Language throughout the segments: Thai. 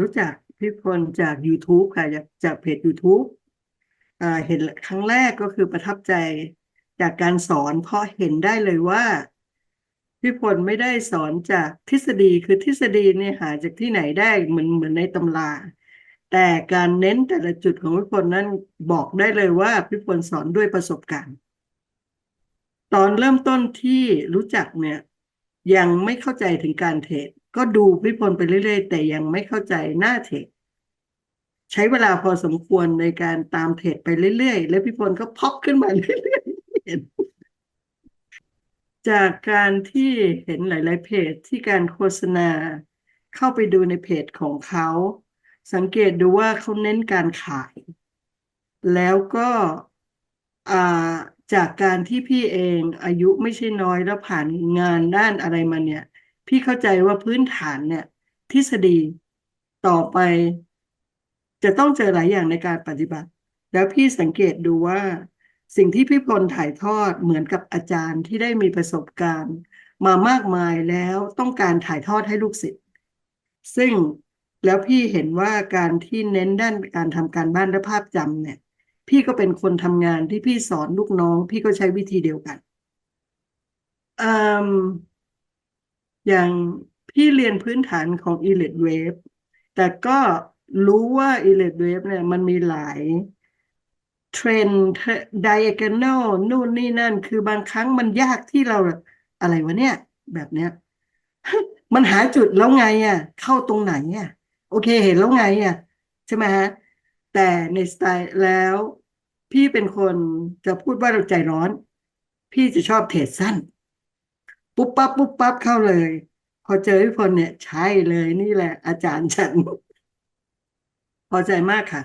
รู้จักพี่พลจาก YouTube ค่ะจากจากเพจ YouTube เห็นครั้งแรกก็คือประทับใจจากการสอน เพราะเห็นได้เลยว่าพี่พลไม่ได้สอนจากทฤษฎีคือทฤษฎีเนี่ยหาจากที่ไหนได้เหมือนเหมือนในตำรา แต่การเน้นแต่ละจุดของพี่พลนั้นบอกได้เลยว่าพี่พลสอนด้วยประสบการณ์ ตอนเริ่มต้นที่รู้จักเนี่ย ยังไม่เข้าใจถึงการเทรดก็ดูพี่พลไปเรื่อยๆ แต่ยังไม่เข้าใจหน้าเทรดใช้เวลาพอสมควรในการตามเทรดไปเรื่อยๆ แล้วพี่พลก็พอกขึ้นมาเรื่อยๆเห็นจากการที่เห็นหลาย ๆ เพจที่การโฆษณาเข้าไปดูในเพจของเขา สังเกตดูว่าเขาเน้นการขาย แล้วก็อ่า จากการที่พี่เองอายุไม่ใช่น้อยแล้วผ่านงานด้านอะไรมาเนี่ย พี่เข้าใจว่าพื้นฐานเนี่ย ทฤษฎีต่อไป จะต้องเจอหลายอย่างในการปฏิบัติ แล้วพี่สังเกตดูว่า สิ่งที่พี่พลถ่ายทอดเหมือนกับอาจารย์ที่ได้มีประสบการณ์ มามากมายแล้วต้องการถ่ายทอดให้ลูกศิษย์ซึ่งแล้วพี่เห็นว่าการที่เน้นด้านการทำการบ้านและภาพจำเนี่ย พี่ก็เป็นคนทำงานที่พี่สอนลูกน้อง พี่ก็ใช้วิธีเดียวกันออย่างพี่เรียนพื้นฐานของ e l i t Wave แต่ก็รู้ว่า e l i t Wave เนี่ยมันมีหลายเทรนด์ diagonal นู่นนี่นั่น คือบางครั้งมันยากที่เราอะไรวะเนี่ย แบบเนี้ย มันหาจุดแล้วไงอะ เข้าตรงไหนอะ โอเคเห็นแล้วไงอะ ใช่ไหมฮะ แต่ในสไตล์แล้ว พี่เป็นคนจะพูดว่าเราใจร้อน พี่จะชอบเทรดสั้น ปุ๊บปั๊บปุ๊บปั๊บเข้าเลย พอเจอพี่พลเนี่ยใช่เลยนี่แหละ อาจารย์ฉัน พอใจมากค่ะ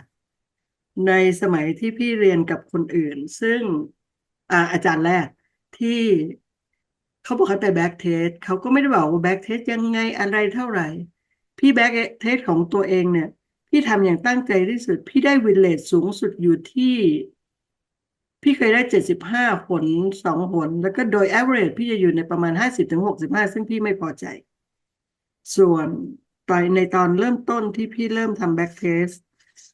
ในสมัยที่พี่เรียนกับคนอื่น ซึ่งอาอาจารย์แรกที่เขาบอกให้ไปแบ็กเทสเขาก็ไม่ได้บอกว่าแบ็กเทสยังไงอะไรเท่าไหร่ พี่แบ็กเทสของตัวเองเนี่ย พี่ทำอย่างตั้งใจที่สุด พี่ได้วินเลทสูงสุดอยู่ที่ พี่เคยได้เจ็ดสิบห้าผลสองผลแล้วก็โดย average พี่จะอยู่ในประมาณห้าสิบถึงหกสิบห้าซึ่งพี่ไม่พอใจ ส่วนไปในตอนเริ่มต้นที่พี่เริ่มทำแบ็กเทส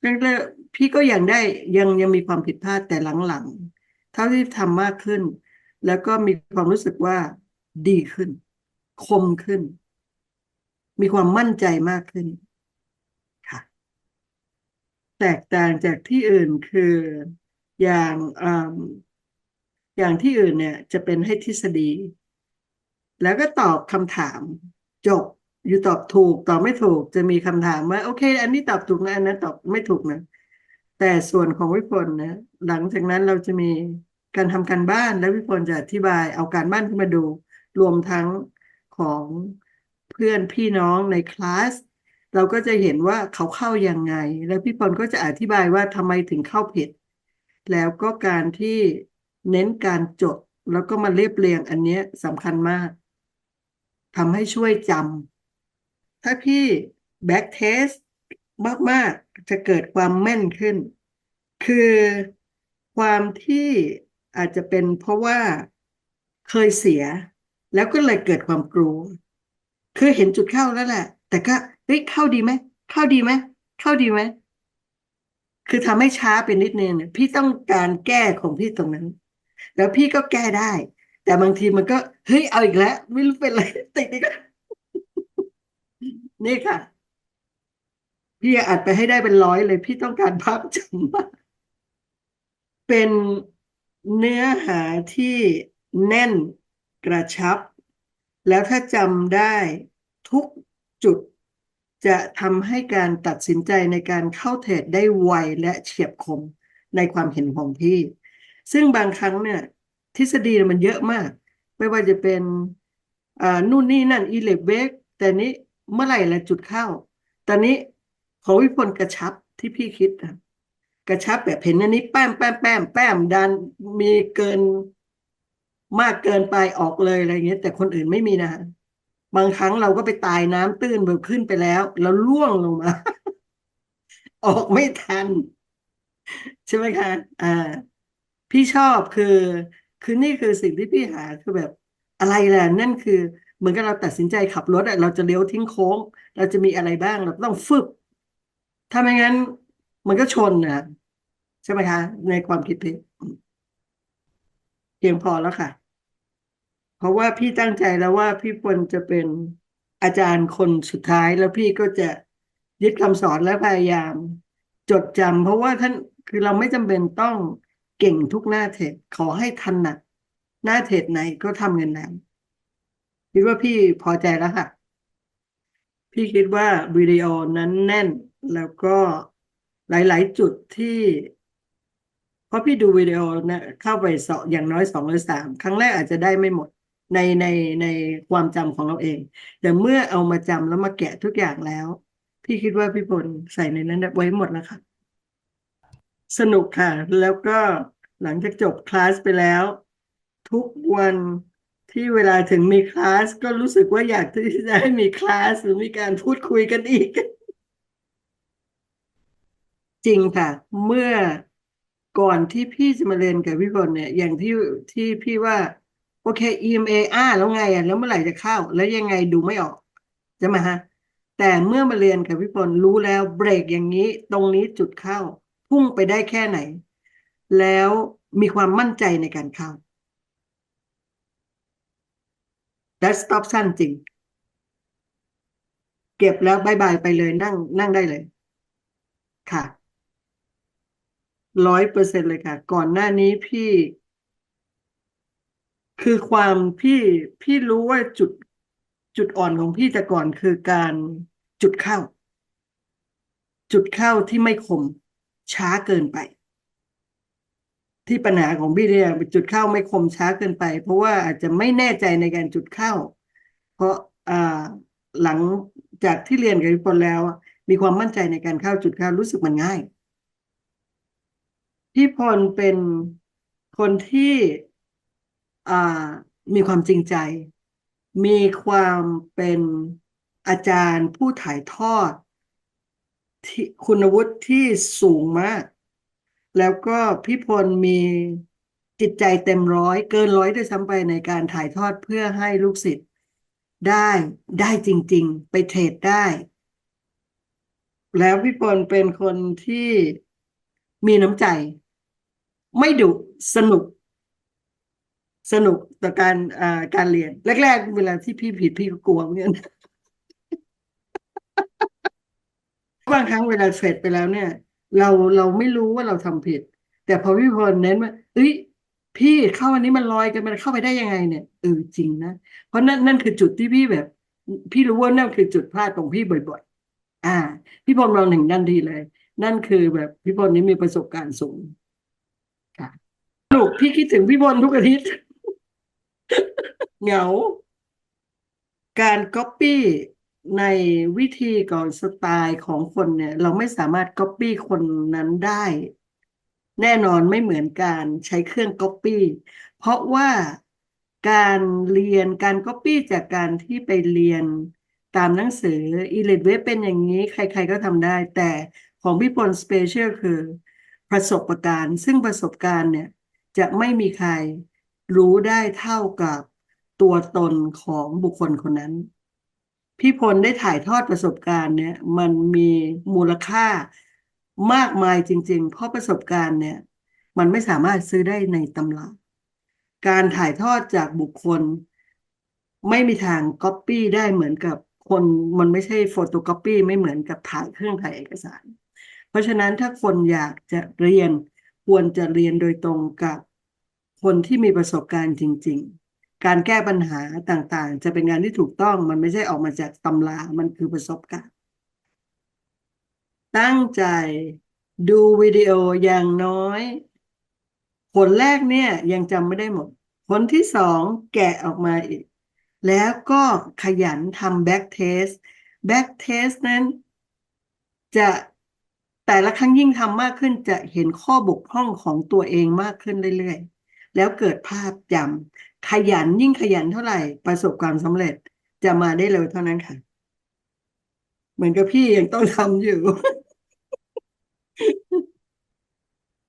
แรกๆพี่ก็ยังได้ยังยังมีความผิดพลาดแต่หลังๆ เท่าที่ทำมากขึ้น แล้วก็มีความรู้สึกว่าดีขึ้น คมขึ้น มีความมั่นใจมากขึ้น ค่ะ แตกต่างจากที่อื่นคือ อย่างอย่างที่อื่นเนี่ยจะเป็นให้ทฤษฎี แล้วก็ตอบคำถาม จบอยู่ตอบถูกตอบไม่ถูกจะมีคำถามว่า โอเค อันนี้ตอบถูกนะอันนั้นตอบไม่ถูกนะ แต่ส่วนของวิพลนะหลังจากนั้นเราจะมีการทำการบ้านแล้ววิพลจะอธิบายเอาการบ้านขึ้นมาดู รวมทั้งของเพื่อนพี่น้องในคลาสเราก็จะเห็นว่าเขาเข้ายังไง แล้วพี่พลก็จะอธิบายว่าทำไมถึงเข้าผิด แล้วก็การที่เน้นการจด แล้วก็มาเรียบเรียงอันนี้สำคัญมากทำให้ช่วยจำถ้าพี่แบ็กเทสมาก ๆ จะเกิดความแม่นขึ้น คือความที่อาจจะเป็นเพราะว่าเคยเสีย แล้วก็เลยเกิดความกลัวคือเห็นจุดเข้าแล้วแหละ แต่ก็เฮ้ยเข้าดีไหมเข้าดีไหมเข้าดีไหม คือทำให้ช้าไปนิดนึงเนี่ยพี่ต้องการแก้ของพี่ตรงนั้น แล้วพี่ก็แก้ได้ แต่บางทีมันก็เฮ้ยเอาอีกแล้ว ไม่รู้เป็นอะไรติดอีกแล้วนี่ค่ะ พี่อัดไปให้ได้เป็นร้อยเลย พี่ต้องการภาพจำมากเป็นเนื้อหาที่แน่นกระชับ แล้วถ้าจำได้ทุกจุด จะทำให้การตัดสินใจในการเข้าเทรดได้ไวและเฉียบคมในความเห็นของพี่ ซึ่งบางครั้งเนี่ย ทฤษฎีมันเยอะมาก ไม่ว่าจะเป็นนู่นนี่นั่นอีเล็กเวกแต่นี้เมื่อไหร่ละจุดเข้า ตอนนี้ของวิพลกระชับที่พี่คิดนะกระชับแบบเห็นอันนี้แป้มแป้มแป้มแป้มดันมีเกินมากเกินไปออกเลยอะไรเงี้ยแต่คนอื่นไม่มีนะ บางครั้งเราก็ไปตายน้ำตื้นแบบขึ้นไปแล้ว แล้วล่วงลงมา ออกไม่ทัน ใช่ไหมคะ อ่า พี่ชอบคือ คือนี่คือสิ่งที่พี่หาคือแบบอะไรแหละนั่นคือ เหมือนกับเราตัดสินใจขับรถอะเราจะเลี้ยวทิ้งโค้ง เราจะมีอะไรบ้างเราต้องฟึบถ้าไม่งั้น มันก็ชนนะใช่ไหมคะ ในความคิดพี่เพียงพอแล้วค่ะ เพราะว่าพี่ตั้งใจแล้วว่าพี่ควรจะเป็นอาจารย์คนสุดท้ายแล้วพี่ก็จะยึดคำสอนและพยายาม จดจำเพราะว่าท่านคือเราไม่จำเป็นต้องเก่งทุกหน้าเทรดขอให้ถนัดหน้าเทรดไหนก็ทำเงินนั้นคิดว่าพี่พอใจแล้วค่ะ พี่คิดว่าวิดีโอนั้นแน่นแล้วก็หลาย ๆ จุดที่เพราะพี่ดูวิดีโอนะเข้าไปสองอย่างน้อยสองหรือสามครั้งแรกอาจจะได้ไม่หมด ในในในความจำของเราเอง แต่เมื่อเอามาจำแล้วมาแกะทุกอย่างแล้ว พี่คิดว่าพี่พลใส่ในนั้นไว้หมดแล้วค่ะ สนุกค่ะ แล้วก็หลังจากจบคลาสไปแล้ว ทุกวันที่เวลาถึงมีคลาสก็รู้สึกว่าอยากที่จะให้มีคลาสหรือมีการพูดคุยกันอีก จริงค่ะ เมื่อก่อนที่พี่จะมาเรียนกับพี่พลเนี่ย อย่างที่ที่พี่ว่า โอเค EMA อ่าแล้วไงอะแล้วเมื่อไหร่จะเข้า แล้วยังไงดูไม่ออกใช่ไหมฮะแต่เมื่อมาเรียนกับพี่พลรู้แล้วเบรกอย่างนี้ ตรงนี้จุดเข้า พุ่งไปได้แค่ไหน แล้วมีความมั่นใจในการเข้าและสต็อปสั้นจริง เก็บแล้วบายบายไปเลยนั่ง นั่งได้เลย ค่ะร้อยเปอร์เซ็นเลยค่ะ ก่อนหน้านี้พี่ คือความพี่พี่รู้ว่าจุดจุดอ่อนของพี่แต่ก่อนคือการจุดเข้า จุดเข้าที่ไม่คม ช้าเกินไป ที่ปัญหาของพี่เนี่ยจุดเข้าไม่คมช้าเกินไป เพราะว่าอาจจะไม่แน่ใจในการจุดเข้า เพราะอ่าหลังจากที่เรียนกับพี่พลแล้ว มีความมั่นใจในการเข้าจุดเข้ารู้สึกมันง่ายพี่พลเป็นคนที่ มีความจริงใจ มีความเป็นอาจารย์ผู้ถ่ายทอดที่คุณวุฒิที่สูงมาก แล้วก็พี่พลมีจิตใจเต็มร้อย เกินร้อยด้วยซ้ำไปในการถ่ายทอดเพื่อให้ลูกศิษย์ได้ได้จริง ๆ ไปเทรดได้ แล้วพี่พลเป็นคนที่มีน้ำใจ ไม่ดุสนุก สนุกต่อการอ่าการเรียน แรก ๆ เวลาที่พี่ผิดพี่ก็กลัวเหมือนกันบางครั้งเวลาเสร็จไปแล้วเนี่ย เราเราไม่รู้ว่าเราทำผิด แต่พอพี่พลเน้นว่าเอ้ยพี่เข้าอันนี้มันลอยกันมันเข้าไปได้ยังไงเนี่ยเออจริงนะเพราะนั่นนั่นคือจุดที่พี่แบบ พี่รู้ว่านั่นคือจุดพลาดของพี่บ่อยๆ อ่า พี่พลมองถึงนั่นทีเลย นั่นคือแบบพี่พลนี้มีประสบการณ์สูงค่ะสนุกพี่คิดถึงพี่พลทุกอาทิตย์ เหงา การก๊อปปี้ในวิธีก่อนสไตล์ของคนเนี่ย เราไม่สามารถก๊อปปี้คนนั้นได้ แน่นอนไม่เหมือนการใช้เครื่องก๊อปปี้เพราะว่าการเรียนการก๊อปปี้จากการที่ไปเรียนตามหนังสืออีเลดเวเป็นอย่างนี้ ใคร ๆก็ทำได้ แต่ของพี่พลสเปเชียลคือ ประสบการณ์ ซึ่งประสบการณ์เนี่ย จะไม่มีใคร รู้ได้เท่ากับตัวตนของบุคคลคนนั้น พี่พลได้ถ่ายทอดประสบการณ์เนี่ย มันมีมูลค่ามากมายจริง ๆ เพราะประสบการณ์เนี่ย มันไม่สามารถซื้อได้ในตำราการถ่ายทอดจากบุคคล ไม่มีทางก๊อปปี้ได้เหมือนกับคนมันไม่ใช่โฟโตก๊อปปี้ไม่เหมือนกับถ่ายเครื่องถ่ายเอกสาร เพราะฉะนั้นถ้าคนอยากจะเรียนควรจะเรียนโดยตรงกับ คนที่มีประสบการณ์จริง ๆ การแก้ปัญหาต่างๆ จะเป็นงานที่ถูกต้องมันไม่ใช่ออกมาจากตำรามันคือประสบการณ์ ตั้งใจดูวิดีโออย่างน้อย ผลแรกเนี่ยยังจำไม่ได้หมด ผลที่สองแกะออกมาอีก แล้วก็ขยันทำแบ็กเทสแบ็กเทสนั้นจะแต่ละครั้งยิ่งทำมากขึ้นจะเห็นข้อบกพร่องของตัวเองมากขึ้นเรื่อยๆ แล้วเกิดภาพจำขยันยิ่งขยันเท่าไหร่ ประสบความสำเร็จจะมาได้เร็วเท่านั้นค่ะ เหมือนกับพี่ยังต้องทำอยู่